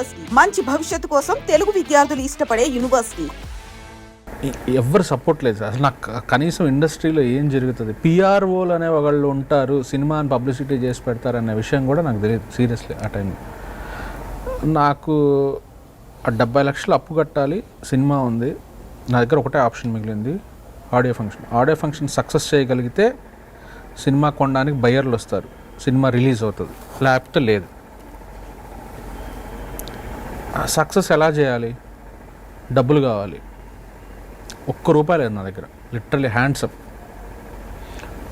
University. మంచి భవిష్యత్తు కోసం తెలుగు విద్యార్థులు ఇష్టపడే యూనివర్సిటీ. ఎవరు ఎవ్వరు సపోర్ట్ లేదు అసలు నాకు కనీసం ఇండస్ట్రీలో ఏం జరుగుతుంది? పిఆర్ఓలు అనే వాళ్ళు ఉంటారు సినిమాని పబ్లిసిటీ చేసి పెడతారు అనే విషయం కూడా నాకు తెలియదు సీరియస్లీ ఆ టైంలో. నాకు ఆ డెబ్బై లక్షలు అప్పు కట్టాలి సినిమా ఉంది నా దగ్గర ఒకటే ఆప్షన్ మిగిలింది audio function. Audio function success చేయగలిగితే సినిమా కొనడానికి బయ్యర్లు వస్తారు సినిమా రిలీజ్ అవుతుంది లేకపోతే లేదు. సక్సెస్ ఎలా చేయాలి? డబ్బులు కావాలి. ఒక్క రూపాయి లేదు నా దగ్గర. లిటరలీ హ్యాండ్సప్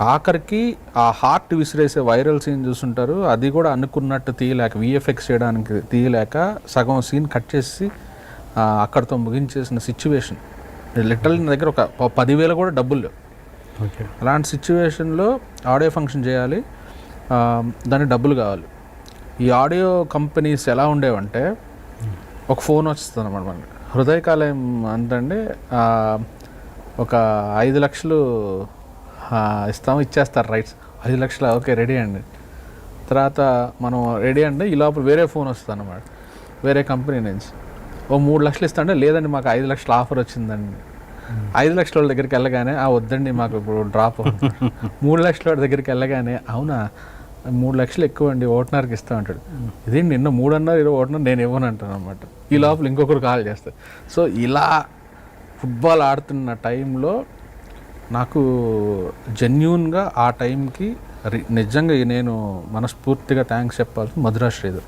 ఆఖరికి ఆ హార్ట్ విసిరేసే వైరల్ సీన్ చూస్తుంటారు అది కూడా అనుకున్నట్టు తీయలేక విఎఫ్ఎక్స్ చేయడానికి తీయలేక సగం సీన్ కట్ చేసి అక్కడితో ముగించేసిన సిచ్యువేషన్ లిటరల్లీ నా దగ్గర ఒక పదివేలు కూడా డబ్బులు లేవు. ఓకే. అలాంటి సిచ్యువేషన్లో ఆడియో ఫంక్షన్ చేయాలి. దానికి డబ్బులు కావాలి. ఈ ఆడియో కంపెనీస్ ఎలా ఉండేవంటే ఒక ఫోన్ వస్తుంది అనమాట మనకి. హృదయకాలయం ఆ, ఒక ఐదు లక్షలు ఇస్తాము ఇచ్చేస్తారు రైట్స్. ఐదు లక్షల ఓకే రెడీ అండి. తర్వాత మనం రెడీ అండి ఈ లోపల వేరే ఫోన్ వస్తుంది అనమాట వేరే కంపెనీ నుంచి. ఓ మూడు లక్షలు ఇస్తాంటే లేదండి మాకు ఐదు లక్షల ఆఫర్ వచ్చిందండి. ఐదు లక్షల వాళ్ళ దగ్గరికి వెళ్ళగానే ఆ వద్దండి మాకు ఇప్పుడు డ్రాప్. మూడు లక్షల వాళ్ళ దగ్గరికి వెళ్ళగానే అవునా? మూడు లక్షలు ఎక్కువ అండి ఓటున్నరకి ఇస్తా అంటాడు. ఇదేంటి నిన్న మూడు అన్నారు ఇరవై ఓటున్నారు నేను ఇవ్వను అంటాను అనమాట ఈ లోపల ఇంకొకరు కాల్ చేస్తారు. సో ఇలా ఫుట్బాల్ ఆడుతున్న టైంలో నాకు జెన్యున్గా ఆ టైంకి రి- నిజంగా నేను మనస్ఫూర్తిగా థ్యాంక్స్ చెప్పాల్సి మధురా శ్రీధర్.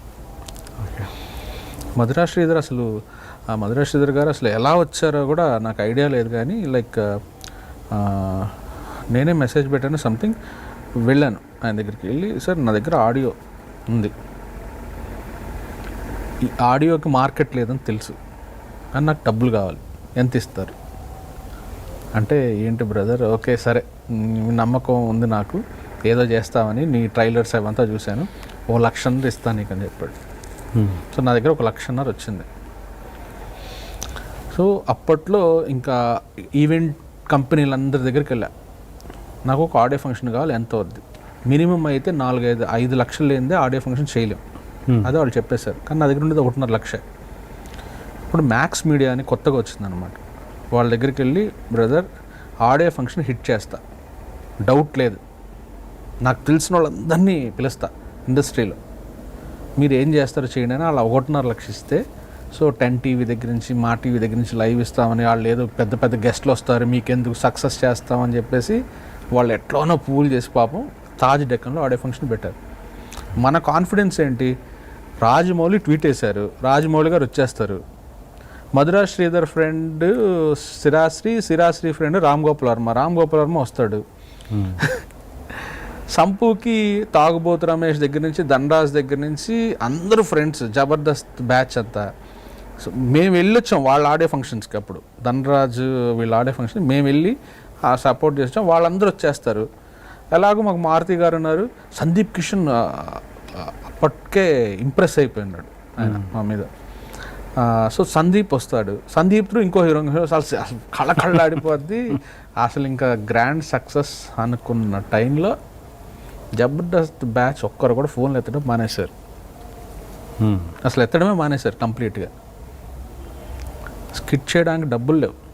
ఓకే. మధురా శ్రీధర్ అసలు ఆ మధురా శ్రీధర్ గారు అసలు ఎలా వచ్చారో కూడా నాకు ఐడియా లేదు కానీ లైక్ నేనే మెసేజ్ పెట్టాను సంథింగ్ వెళ్ళాను ఆయన దగ్గరికి వెళ్ళి సార్ నా దగ్గర ఆడియో ఉంది. ఈ ఆడియోకి మార్కెట్ లేదని తెలుసు కానీ నాకు డబ్బులు కావాలి. ఎంత ఇస్తారు? అంటే ఏంటి బ్రదర్ ఓకే సరే. నమ్మకం ఉంది నాకు. ఏదో చేస్తామని నీ ట్రైలర్స్ అవంతా చూశాను. ఓ లక్షన్నర ఇస్తాను నీకు అని చెప్పాడు. సో నా దగ్గర ఒక లక్షన్నర వచ్చింది. సో అప్పట్లో ఇంకా ఈవెంట్ కంపెనీలందరి దగ్గరికి వెళ్ళా. నాకు ఒక ఆడియో ఫంక్షన్ కావాలి ఎంత వద్దు మినిమం అయితే నాలుగైదు ఐదు లక్షలు లేనిదే ఆడియో ఫంక్షన్ చేయలేం. అదే వాళ్ళు చెప్పేశారు. కానీ నా దగ్గర ఉండేది ఒకటిన్నర లక్ష. ఇప్పుడు మ్యాక్స్ మీడియా అని కొత్తగా వచ్చిందనమాట వాళ్ళ దగ్గరికి వెళ్ళి బ్రదర్ ఆడియో ఫంక్షన్ హిట్ చేస్తా. డౌట్ లేదు. నాకు తెలిసిన వాళ్ళందరినీ పిలుస్తా ఇండస్ట్రీలో. మీరు ఏం చేస్తారో చేయండి అని అలా ఒకటిన్నర లక్ష ఇస్తే సో టెన్ టీవీ దగ్గర నుంచి మా టీవీ దగ్గర నుంచి లైవ్ ఇస్తామని వాళ్ళు ఏదో పెద్ద పెద్ద గెస్ట్లు వస్తారు మీకెందుకు సక్సెస్ చేస్తామని చెప్పేసి వాళ్ళు ఎట్లోనో పూలు చేసి పాపం తాజ్ డెక్కన్లో ఆడియో ఫంక్షన్ పెట్టారు. మన కాన్ఫిడెన్స్ ఏంటి? రాజమౌళి ట్వీట్ వేశారు. రాజమౌళి గారు వచ్చేస్తారు. Madhura Sreedhar friend Sirasri Sirasri friend Ram Gopal Varma. Ram Gopal Varma వస్తాడు. సంపుకి తాగుబోతు రమేష్ దగ్గర నుంచి ధనరాజ్ దగ్గర నుంచి అందరూ ఫ్రెండ్స్ జబర్దస్త్ బ్యాచ్ అంతా. సో మేము వెళ్ళొచ్చాం. వాళ్ళు ఆడే ఫంక్షన్స్కి అప్పుడు. ధనరాజ్ వీళ్ళు ఆడే ఫంక్షన్ మేము వెళ్ళి సపోర్ట్ చేసాం వాళ్ళందరూ వచ్చేస్తారు. ఎలాగో మాకు మారుతి గారు ఉన్నారు. సందీప్ కిషన్ అప్పటికే ఇంప్రెస్ అయిపోయినాడు ఆయన మా మీద. సో సందీప్ వస్తాడు. సందీప్ త్రూ ఇంకో హీరో హీరో అసలు అసలు కళ కళ్ళాడిపోద్ది అసలు ఇంకా గ్రాండ్ సక్సెస్ అనుకున్న టైంలో జబర్దస్త్ బ్యాచ్ ఒక్కరు కూడా ఫోన్లు ఎత్తడం మానేశారు. అసలు ఎత్తడమే మానేశారు కంప్లీట్గా. స్కిట్ చేయడానికి డబ్బులు లేవు.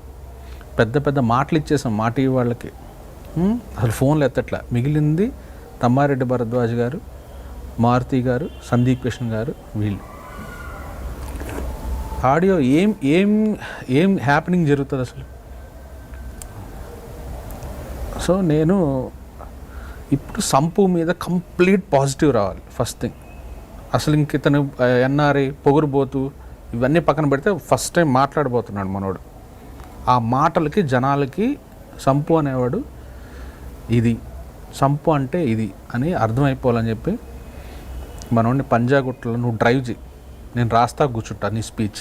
పెద్ద పెద్ద మాటలు ఇచ్చేసాం మాట వాళ్ళకి అసలు ఫోన్లు ఎత్తట్లా. మిగిలింది తమ్మారెడ్డి భరద్వాజ్ గారు మారుతి గారు సందీప్ కృష్ణ గారు వీళ్ళు. ఆడియో ఏం ఏం ఏం హ్యాపెనింగ్ జరుగుతుంది అసలు? సో నేను ఇప్పుడు సంపు మీద కంప్లీట్ పాజిటివ్ రావాలి ఫస్ట్ థింగ్ అసలు ఇంక ఇతను ఎన్ఆర్ఐ పొగురుబోతు ఇవన్నీ పక్కన పెడితే ఫస్ట్ టైం మాట్లాడబోతున్నాడు మనోడు. ఆ మాటలకి జనాలకి సంపు అనేవాడు ఇది. సంపు అంటే ఇది అని అర్థమైపోవాలని చెప్పి మనోడిని పంజాగుట్టలో నువ్వు డ్రైవ్ చేయి. నేను రాస్తా కూర్చుంటా నీ స్పీచ్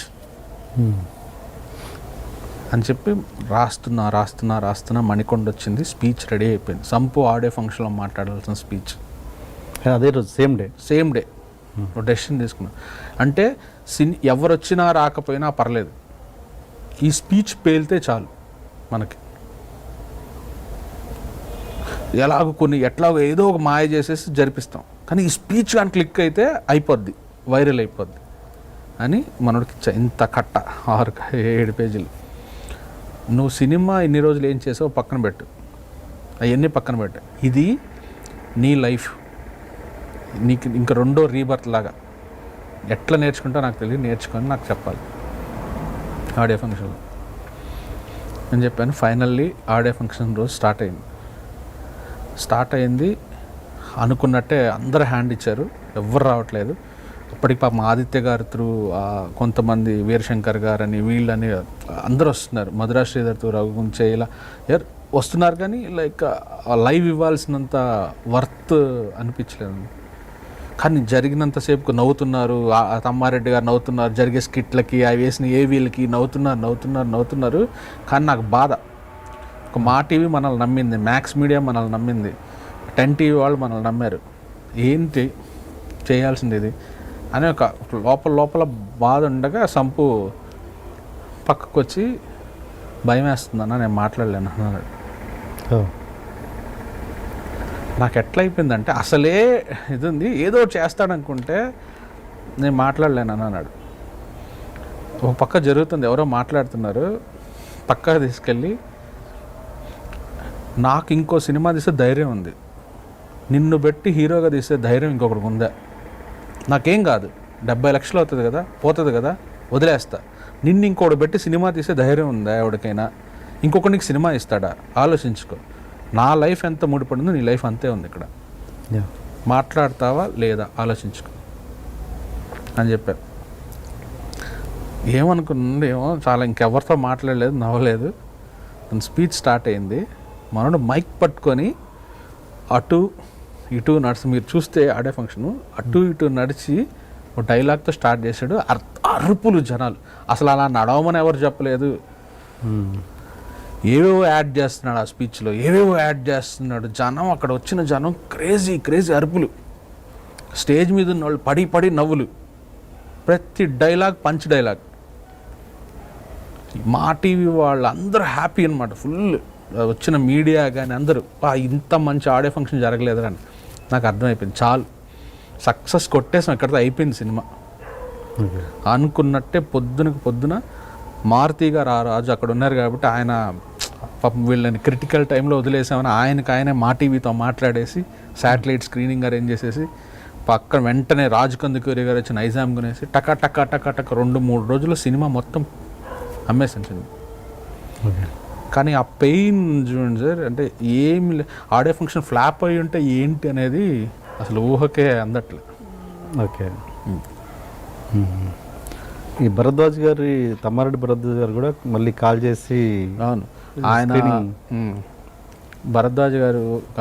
అని చెప్పి రాస్తున్నా రాస్తున్నా రాస్తున్నా మణికొండ వచ్చింది. స్పీచ్ రెడీ అయిపోయింది. సంపు ఆడే ఫంక్షన్లో మాట్లాడాల్సిన స్పీచ్ అదే రోజు same day same day decision తీసుకున్నా. అంటే సిన్ ఎవరు వచ్చినా రాకపోయినా పర్లేదు. ఈ స్పీచ్ పేలితే చాలు మనకి. ఎలాగో కొన్ని ఎట్లాగో ఏదో ఒక మాయ చేసేసి జరిపిస్తాం. కానీ ఈ స్పీచ్ కానీ క్లిక్ అయితే అయిపోద్ది వైరల్ అయిపోద్ది. అని మనోడికి ఇంత కట్ట ఆరు ఏడు పేజీలు. నువ్వు సినిమా ఇన్ని రోజులు ఏం చేసావు పక్కన పెట్టు. అవన్నీ పక్కన పెట్టు. ఇది నీ లైఫ్. నీకు ఇంక రెండో రీబర్త్ లాగా. ఎట్లా నేర్చుకుంటావు నాకు తెలియదు నేర్చుకొని నాకు చెప్పాలి. Audio function. నేను చెప్పాను ఫైనల్లీ ఆడియో ఫంక్షన్ రోజు స్టార్ట్ అయింది. స్టార్ట్ అయింది అనుకున్నట్టే అందరు హ్యాండ్ ఇచ్చారు ఎవ్వరు రావట్లేదు. అప్పటికి పాపం ఆదిత్య గారు త్రూ కొంతమంది వీరశంకర్ గారు అని వీళ్ళని అందరూ వస్తున్నారు. మధురా శ్రీధర్ త్రూ రఘుగుంచే ఇలా వస్తున్నారు కానీ లైక్ లైవ్ ఇవ్వాల్సినంత వర్త్ అనిపించలేదు. కానీ జరిగినంతసేపు నవ్వుతున్నారు. తమ్మారెడ్డి గారు నవ్వుతున్నారు. జరిగే స్కిట్లకి అవి వేసిన ఏవీలకి నవ్వుతున్నారు నవ్వుతున్నారు నవ్వుతున్నారు. కానీ నాకు బాధ. ఒక మా టీవీ మనల్ని నమ్మింది. మ్యాక్స్ మీడియా మనల్ని నమ్మింది. టెన్ టీవీ వాళ్ళు మనల్ని నమ్మారు. ఏంటి చేయాల్సింది ఇది అని ఒక లోపల లోపల బాధ ఉండగా సంపు పక్కకు వచ్చి భయం వేస్తుందన్న నేను మాట్లాడలేను అన్నాడు. నాకు ఎట్లా అయిపోయిందంటే అసలే ఇది ఉంది ఏదో ఒకటి చేస్తాడనుకుంటే నేను మాట్లాడలేను అని అన్నాడు. ఒక పక్క జరుగుతుంది ఎవరో మాట్లాడుతున్నారు. పక్కకు తీసుకెళ్ళి నాకు ఇంకో సినిమా తీసే ధైర్యం ఉంది. నిన్ను పెట్టి హీరోగా తీసే ధైర్యం ఇంకొకరికి ఉందా? నాకేం కాదు. డెబ్బై లక్షలు అవుతుంది కదా పోతుంది కదా వదిలేస్తా. నిన్ను ఇంకోటి పెట్టి సినిమా తీసే ధైర్యం ఉందా ఎవరికైనా ఇంకొకరికి సినిమా ఇస్తాడా? ఆలోచించుకో. నా లైఫ్ ఎంత ముడిపడిందో నీ లైఫ్ అంతే ఉంది ఇక్కడ. మాట్లాడతావా లేదా ఆలోచించుకో అని చెప్పారు. ఏమనుకున్నాడు ఏమో చాలా ఇంకెవరితో మాట్లాడలేదు నవ్వలేదు. తన స్పీచ్ స్టార్ట్ అయింది. మనోడు మైక్ పట్టుకొని అటు ఇటు నడిచి మీరు చూస్తే ఆడే ఫంక్షను అటు ఇటు నడిచి ఒక డైలాగ్తో స్టార్ట్ చేశాడు. అర్ అరుపులు జనాలు. అసలు అలా నడవమని ఎవరు చెప్పలేదు. ఏవేవో యాడ్ చేస్తున్నాడు ఆ స్పీచ్లో ఏవేవో యాడ్ చేస్తున్నాడు. జనం అక్కడ వచ్చిన జనం క్రేజీ క్రేజీ అరుపులు. స్టేజ్ మీద ఉన్న వాళ్ళు పడి పడి నవ్వులు. ప్రతి dialogue punch dialogue. Maa TV వాళ్ళు అందరూ హ్యాపీ అనమాట ఫుల్ వచ్చిన మీడియా కానీ అందరూ "వా, ఇంత మంచి ఆడియో ఫంక్షన్ జరగలేదు అని. నాకు అర్థమైపోయింది. చాలు. సక్సెస్ కొట్టేసాం. ఇక్కడితో అయిపోయింది సినిమా. అనుకున్నట్టే పొద్దునకి పొద్దున మారుతి గారు ఆ రాజు అక్కడ ఉన్నారు కాబట్టి ఆయన పాపం వీళ్ళని క్రిటికల్ టైంలో వదిలేసామని ఆయనకి ఆయనే మా టీవీతో మాట్లాడేసి శాటిలైట్ స్క్రీనింగ్ అరేంజ్ చేసేసి పక్కన వెంటనే రాజు కందుకూరి గారు వచ్చి నైజాం కొనేసి టకా టకా టకా టకా రెండు మూడు రోజులు సినిమా మొత్తం అమ్మేసాను సినిమా. ఓకే. కానీ ఆ పెయిన్ చూడండి సార్ అంటే ఏమి ఆడియో ఫంక్షన్ ఫ్లాప్ అయి ఉంటే ఏంటి అనేది అసలు ఊహకే అందట్లే ఓకే. ఈ భరద్వాజ్ గారి తమ్మారెడ్డి భరద్వాజ్ గారు కూడా మళ్ళీ కాల్ చేసి అవును. ఆయన భరద్వాజ్ గారు ఒక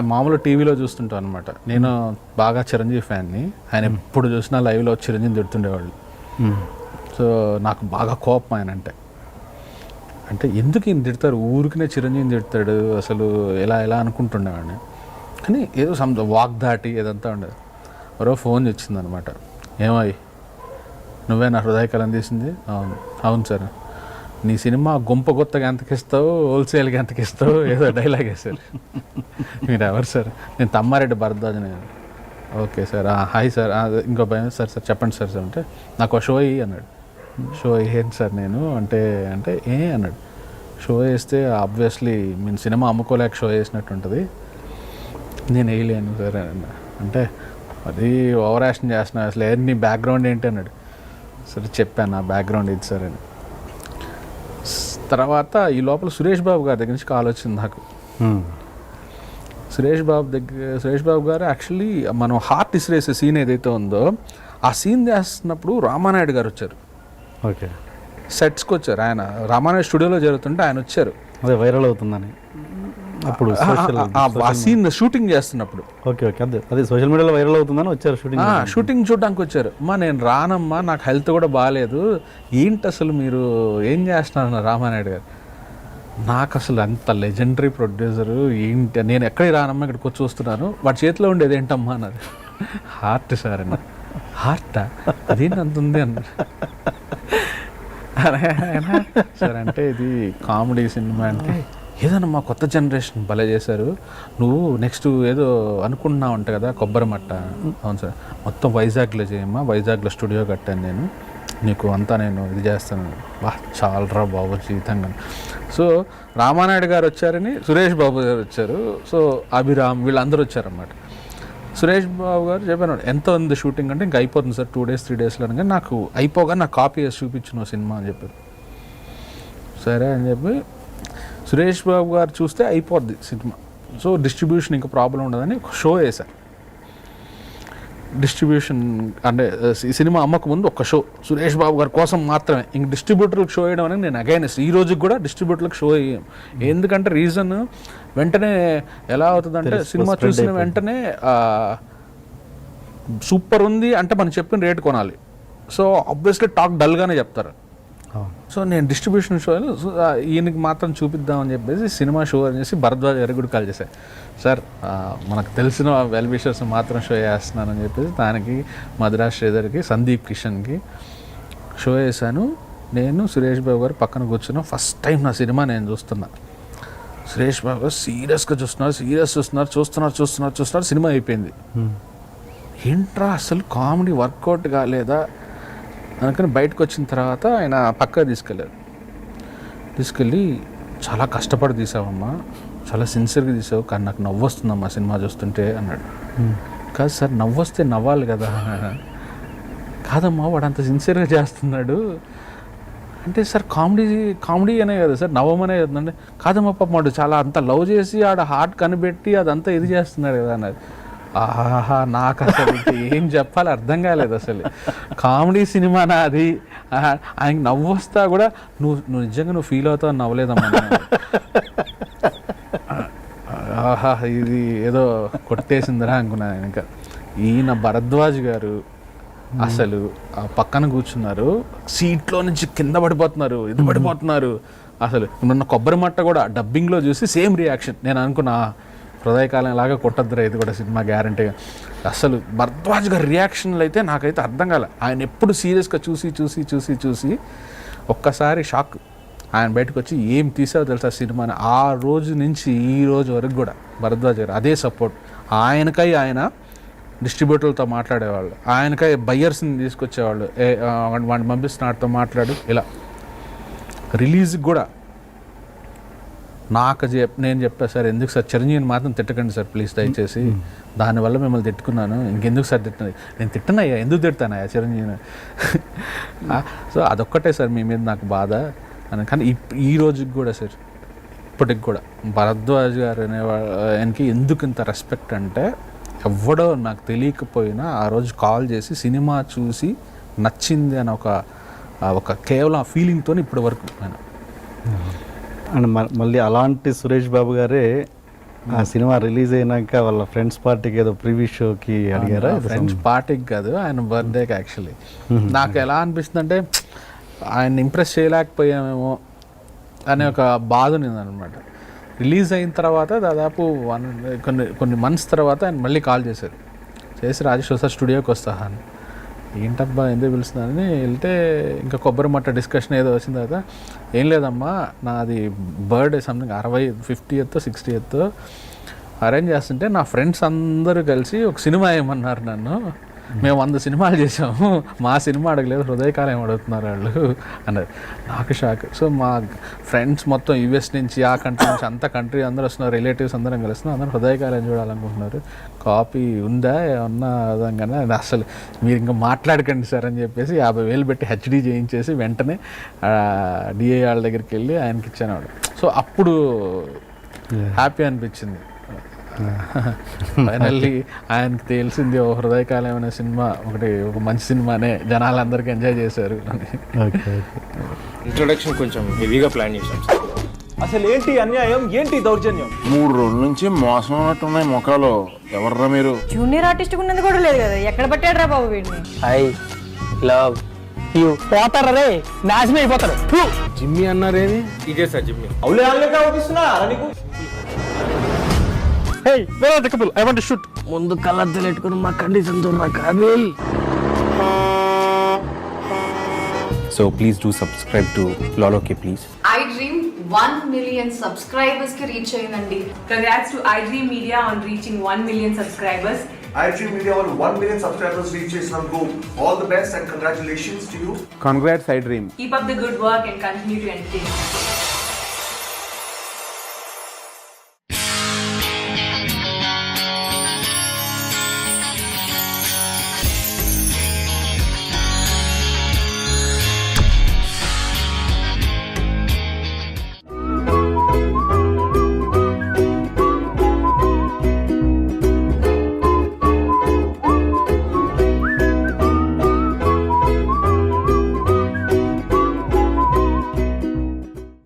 మామూలు టీవీలో చూస్తుంటాం అనమాట నేను బాగా చిరంజీవి ఫ్యాన్ని. ఆయన ఎప్పుడు చూసినా లైవ్లో చిరంజీవి తిడుతుండేవాళ్ళు. సో నాకు బాగా కోపం ఆయన అంటే. అంటే ఎందుకు ఈయన తిడతారు? ఊరికినే చిరంజీవిని తిడతాడు. అసలు ఎలా ఎలా అనుకుంటుండేవాడిని. కానీ ఏదో సమ్ వాక్ దాటి ఏదంతా ఉండేది. మరో ఫోన్ వచ్చిందనమాట ఏమై నువ్వే నా హృదయకలం తీసింది. అవును అవును సార్. నీ సినిమా గుంప కొత్తగా ఎంతకిస్తావు హోల్సేల్గా ఎంతకిస్తావు ఏదో డైలాగ్ వేసారు. మీరు ఎవరు సార్? నేను తమ్మారెడ్డి భరద్వాజని. ఓకే సార్ హాయ్ సార్ ఇంకో భయం సార్ సార్ చెప్పండి సార్ సార్ అంటే నాకు షో అయ్యి అన్నాడు. షో ఏంటి సార్ నేను? అంటే అంటే ఏ అన్నాడు. షో వేస్తే ఆబ్వియస్లీ మేము సినిమా అమ్ముకోలేక షో వేసినట్టు ఉంటుంది. నేను వేయలేను సార్ అంటే అది ఓవర్ యాక్షన్ చేస్తున్నా. అసలు ఏ నీ బ్యాక్గ్రౌండ్ ఏంటి అన్నాడు. సరే చెప్పాను నా బ్యాక్గ్రౌండ్ ఇది సార్ అని. తర్వాత ఈ లోపల సురేష్ బాబు గారి దగ్గర నుంచి కాల్ వచ్చింది నాకు. సురేష్ బాబు దగ్గర సురేష్ బాబు గారు యాక్చువల్లీ మనం హార్ట్ ఇసిరేసే సీన్ ఏదైతే ఉందో ఆ సీన్ చేస్తున్నప్పుడు రామానాయుడు గారు వచ్చారు. ఓకే. సెట్స్కి వచ్చారు. ఆయన రామానాయుడు స్టూడియోలో జరుగుతుంటే ఆయన వచ్చారు. అదే వైరల్ అవుతుందని. అప్పుడు ఆ- సీన్ షూటింగ్ చేస్తున్నప్పుడు. Okay okay. అదే అదే సోషల్ మీడియాలో వైరల్ అవుతుందని వచ్చారు షూటింగ్ షూటింగ్ చూడడానికి. వచ్చారు. అమ్మా నేను రానమ్మా నాకు హెల్త్ కూడా బాగాలేదు ఏంటి అసలు మీరు ఏం చేస్తున్నారు రామానాయుడు గారు? నాకు అసలు అంత లెజెండరీ ప్రొడ్యూసరు ఏంటి నేను ఎక్కడికి రానమ్మా ఇక్కడికి వచ్చి చూస్తున్నాను. వాడి చేతిలో ఉండేది ఏంటమ్మా? అన్నది హార్ట్ సార్ అన్న. హార్టా అదేంటి అంత ఉంది? అన్నారు. సార్ అంటే ఇది కామెడీ సినిమా అంటే ఏదన్నా మా కొత్త జనరేషన్ భలే చేశారు. నువ్వు నెక్స్ట్ ఏదో అనుకుంటున్నావు అంట కదా కొబ్బరి మట్ట. అవును సార్. మొత్తం వైజాగ్లో చేయమ్మా వైజాగ్లో స్టూడియో కట్టాను నేను. నీకు అంతా నేను ఇది చేస్తాను. వాహ్ చాలరా బాబు జీవితంగా. సో రామానాయుడు గారు వచ్చారని సురేష్ బాబు గారు వచ్చారు. సో అభిరామ్ వీళ్ళందరూ వచ్చారన్నమాట. సురేష్ బాబు గారు చెప్పాను ఎంత ఉంది షూటింగ్ అంటే ఇంకా అయిపోతుంది సార్. టూ డేస్ త్రీ డేస్లో అనగా నాకు అయిపోగా నాకు కాపీ చేసి చూపించిన సినిమా అని చెప్పారు. సరే అని చెప్పి సురేష్ బాబు గారు చూస్తే అయిపోద్ది సినిమా. సో డిస్ట్రిబ్యూషన్ ఇంకా ప్రాబ్లం ఉండదని ఒక షో వేశాను డిస్ట్రిబ్యూషన్ అంటే ఈ సినిమా అమ్మక ముందు ఒక షో. సురేష్ బాబు గారి కోసం మాత్రమే. ఇంక డిస్ట్రిబ్యూటర్లకు షో వేయడం అనేది నేను అగైనెస్ట్ ఈ రోజుకి కూడా డిస్ట్రిబ్యూటర్లకు షో వేయం. ఎందుకంటే రీజన్ వెంటనే ఎలా అవుతుందంటే సినిమా చూసిన. వెంటనే సూపర్ ఉంది అంటే మనం చెప్పిన రేట్ కొనాలి. సో ఆబ్వియస్లీ టాక్ డల్గానే చెప్తారు. సో నేను డిస్ట్రిబ్యూషన్ షోలో ఈయనకి మాత్రం చూపిద్దామని చెప్పేసి సినిమా షో అని చేసి భరద్వాజ్ గారికి కూడా కాల్ చేశాను సార్ మనకు తెలిసిన వెల్ విషర్స్ మాత్రం షో చేస్తున్నానని చెప్పేసి దానికి మద్రాస్ శ్రీధర్కి సందీప్ కిషన్కి షో వేశాను నేను సురేష్ బాబు గారు పక్కన కూర్చున్నాం ఫస్ట్ టైం నా సినిమా నేను చూస్తున్నా. సురేష్ బాబు గారు సీరియస్గా చూస్తున్నారు సీరియస్ చూస్తున్నారు చూస్తున్నారు చూస్తున్నారు చూస్తున్నారు సినిమా అయిపోయింది. ఏంట్రా అసలు కామెడీ వర్కౌట్ కాలేదా? అనుకుని బయటకు వచ్చిన తర్వాత ఆయన పక్క తీసుకెళ్ళారు. తీసుకెళ్ళి చాలా కష్టపడి తీసావమ్మా. చాలా సిన్సియర్గా తీసావు. కానీ నాకు నవ్వు వస్తుందమ్మా సినిమా చూస్తుంటే అన్నాడు. కాదు సార్ నవ్వు వస్తే నవ్వాలి కదా. కాదమ్మా వాడు అంత సిన్సియర్గా చేస్తున్నాడు. అంటే సార్ కామెడీ కామెడీ అనే కదా సార్ నవ్వమనే కదండి కాదమ్మా పాప వాడు చాలా అంత లవ్ చేసి ఆడ హార్ట్ కనిపెట్టి అదంతా ఇది చేస్తున్నాడు కదా అన్నది ఆహా నాకు అసలు ఏం చెప్పాలి అర్థం కాలేదు అసలు. కామెడీ సినిమా అది. ఆయనకి నవ్వు వస్తా కూడా నువ్వు నువ్వు నిజంగా నువ్వు ఫీల్ అవుతావు నవ్వలేదమ్మా ఆహా ఇది ఏదో కొట్టేసిందిరా అనుకున్నాను ఇంకా. ఈయన భరద్వాజ్ గారు అసలు ఆ పక్కన కూర్చున్నారు. సీట్లో నుంచి కింద పడిపోతున్నారు ఇది పడిపోతున్నారు. అసలు నిన్న కొబ్బరి మట్ట కూడా డబ్బింగ్లో చూసి సేమ్ రియాక్షన్ నేను అనుకున్నా హృదయకాలం లాగా కొట్టద్దురా ఇది కూడా సినిమా గ్యారంటీగా. అసలు భరద్వాజ్ గారి రియాక్షన్లు అయితే నాకైతే అర్థం కాలే. ఆయన ఎప్పుడు సీరియస్గా చూసి చూసి చూసి చూసి ఒక్కసారి షాక్. ఆయన బయటకు వచ్చి ఏం తీసావో తెలుసా సినిమాని? ఆ రోజు నుంచి ఈ రోజు వరకు కూడా భరద్వాజ్ గారు అదే సపోర్ట్. ఆయనకై ఆయన డిస్ట్రిబ్యూటర్లతో మాట్లాడేవాళ్ళు. ఆయనకై బయ్యర్స్ని తీసుకొచ్చేవాళ్ళు. వాడిని పంపిస్తున్న వాటితో మాట్లాడు ఇలా. రిలీజ్కి కూడా నాకు చెప్ నేను చెప్పా సార్ ఎందుకు సార్ చిరంజీవిని మాత్రం తిట్టకండి సార్ ప్లీజ్ దయచేసి. దానివల్ల మిమ్మల్ని తిట్టుకున్నాను. ఇంకెందుకు సార్ తిట్టినది నేను తిట్టనయ్యా ఎందుకు తిడతానయ్యా చిరంజీవిని? సో అదొక్కటే సార్ మీ మీద నాకు బాధ. అని కానీ ఈ రోజుకి కూడా సార్ ఇప్పటికి కూడా భరద్వాజ్ గారు అనే ఆయనకి ఎందుకు ఇంత రెస్పెక్ట్ అంటే ఎవడో నాకు తెలియకపోయినా ఆ రోజు కాల్ చేసి సినిమా చూసి నచ్చింది అని ఒక ఒక కేవలం ఆ ఫీలింగ్తో ఇప్పటి వరకు ఆయన. అండ్ మ- మళ్ళీ అలాంటి సురేష్ బాబు గారే ఆ సినిమా రిలీజ్ అయినాక వాళ్ళ ఫ్రెండ్స్ పార్టీకి ఏదో ప్రివ్యూ షోకి అడిగారా? ఫ్రెండ్స్ పార్టీకి కాదు ఆయన బర్త్డేకి యాక్చువల్లీ నాకు ఎలా అనిపిస్తుంది అంటే ఆయన ఇంప్రెస్ చేయలేకపోయామేమో అనే ఒక బాధ ఉంది అనమాట రిలీజ్ అయిన తర్వాత దాదాపు వన్ కొన్ని కొన్ని మంత్స్ తర్వాత ఆయన మళ్ళీ కాల్ చేశారు. చేసి రాజేష్ ఒకసారి స్టూడియోకి వస్తా అని. ఏంటబ్బా ఎందుకు పిలుస్తున్నారని వెళ్తే ఇంకా కొబ్బరి మట్ట డిస్కషన్ ఏదో వచ్చిన తర్వాత ఏం లేదమ్మా నాది బర్త్డే సంథింగ్ అరవై ఫిఫ్టీ ఎత్తు సిక్స్టీ ఎత్తు అరేంజ్ చేస్తుంటే నా ఫ్రెండ్స్ అందరూ కలిసి ఒక సినిమా వేయమన్నారు నన్ను? మేము వంద సినిమాలు చేసాము మా సినిమా అడగలేదు హృదయకాలం అడుగుతున్నారు వాళ్ళు. అన్నారు. నాకు షాక్ సో మా ఫ్రెండ్స్ మొత్తం యుఎస్ నుంచి ఆ కంట్రీ నుంచి అంత కంట్రీ అందరూ వస్తున్నారు రిలేటివ్స్ అందరం కలుస్తున్నారు అందరూ హృదయకాలం చూడాలనుకుంటున్నారు. కాపీ ఉందా? ఏమన్నా విధంగానే అది అసలు మీరు ఇంకా మాట్లాడకండి సార్ అని చెప్పేసి యాభై వేలు పెట్టి హెచ్డి చేయించేసి వెంటనే డిఏ వాళ్ళ దగ్గరికి వెళ్ళి ఆయనకి ఇచ్చాను. సో అప్పుడు హ్యాపీ అనిపించింది. ఫైనల్లీ ఆయనకి తెలిసింది ఓ హృదయకాలం అనే సినిమా ఒకటి ఒక మంచి సినిమానే జనాలందరికీ ఎంజాయ్ చేశారు. ఇంట్రొడక్షన్ కొంచెం హెవీగా ప్లాన్ చేసాం సార్ అసలు ఏంటి అన్యాయం? ఏంటి దౌర్జన్యం? మూడు రోజుల నుంచి మోసం ఉన్నట్టున్నాయి ముఖాలు. ఎవర్రా మీరు? జూనియర్ ఆర్టిస్ట్ ఉన్నది కూడా లేదు కదా. ఎక్కడ పట్టాడు రా బాబు వీడిని? ఐ లవ్ యూ పోతారా రే? నాశనం అయిపోతారు. జిమ్మి అన్నారేమి? ఇదే సార్ జిమ్మి. అవులే ఆన్లే అవుపిస్తున్నా నీకు. ఐ వాంట్ షూట్ ముందు కలర్ తెలియట్టుకుని మా కండిషన్ చూడరా Kaabil so please do subscribe to Lalo K please I dream one million సబ్స్క్రైబర్స్కి రీచ్ అయిందండి Congrats to iDream Media on reaching 1 million subscribers. iDream Media వాళ్ళు 1 million subscribers reach చేసినందుకు all the best and congratulations to you. Congrats I dream Keep up the good work and continue to entertain.